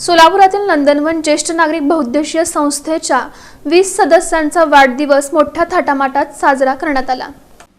सोलापुरातील नंदनवन ज्येष्ठ नागरिक बहुउद्देशीय संस्थेच्या वीस सदस्यांचा वाढदिवस मोठ्या थाटामाटात साजरा करण्यात आला.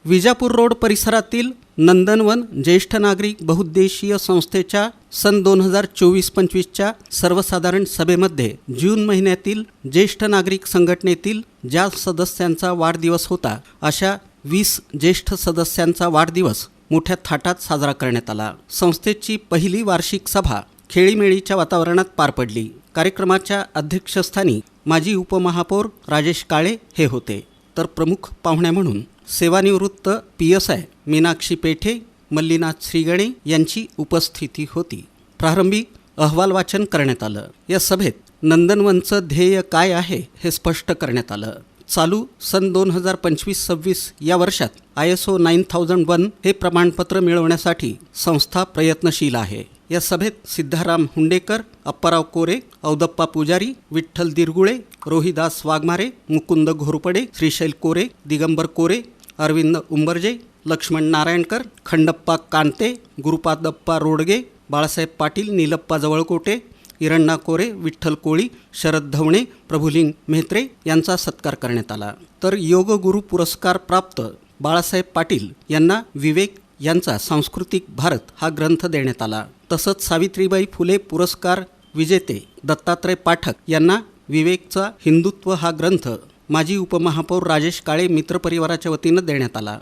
विजापूर रोड परिसरातील नंदनवन ज्येष्ठ नागरिक बहुउद्देशीय संस्थेच्या सन दोन हजार चोवीस पंचवीसच्या सर्वसाधारण सभेमध्ये जून महिन्यातील ज्येष्ठ नागरिक संघटनेतील ज्या सदस्यांचा वाढदिवस होता अशा वीस ज्येष्ठ सदस्यांचा वाढदिवस मोठ्या थाटात साजरा करण्यात आला. संस्थेची पहिली वार्षिक सभा खेळीमेळीच्या वातावरणात पार पडली. कार्यक्रमाच्या अध्यक्षस्थानी माजी उपमहापौर राजेश काळे हे होते. तर प्रमुख पाहुण्या म्हणून सेवानिवृत्त P S I Meenakshi Pethe Mallinath Shrigane यांची उपस्थिती होती. प्रारंभी अहवाल वाचन करण्यात आलं. या सभेत नंदनवनचं ध्येय काय आहे हे स्पष्ट करण्यात आलं. चालू सन दोन हजार पंचवीस सव्वीस या वर्षात I S O nine thousand one हे प्रमाणपत्र मिळवण्यासाठी संस्था प्रयत्नशील आहे. या सभेत सिद्धाराम हुंडेकर अप्पाराव कोरे औदप्पा पुजारी विठ्ठल दिरगुळे रोहिदास वाघमारे मुकुंद घोरपडे श्रीशैल कोरे दिगंबर कोरे अरविंद उंबरजे लक्ष्मण नारायणकर खंडप्पा कांते गुरुपादप्पा रोडगे बाळासाहेब पाटील नीलप्पा जवळकोटे इरण्णा कोरे विठ्ठल कोळी शरद धवणे प्रभुलिंग मेहत्रे यांचा सत्कार करण्यात आला. तर योगगुरु पुरस्कार प्राप्त बाळासाहेब पाटील यांना विवेक यांचा सांस्कृतिक भारत हा ग्रंथ देण्यात आला. तसंच सावित्रीबाई फुले पुरस्कार विजेते दत्तात्रय पाठक यांना विवेकचा हिंदुत्व हा ग्रंथ माजी उपमहापौर राजेश काळे मित्रपरिवाराच्या वतीनं देण्यात आला.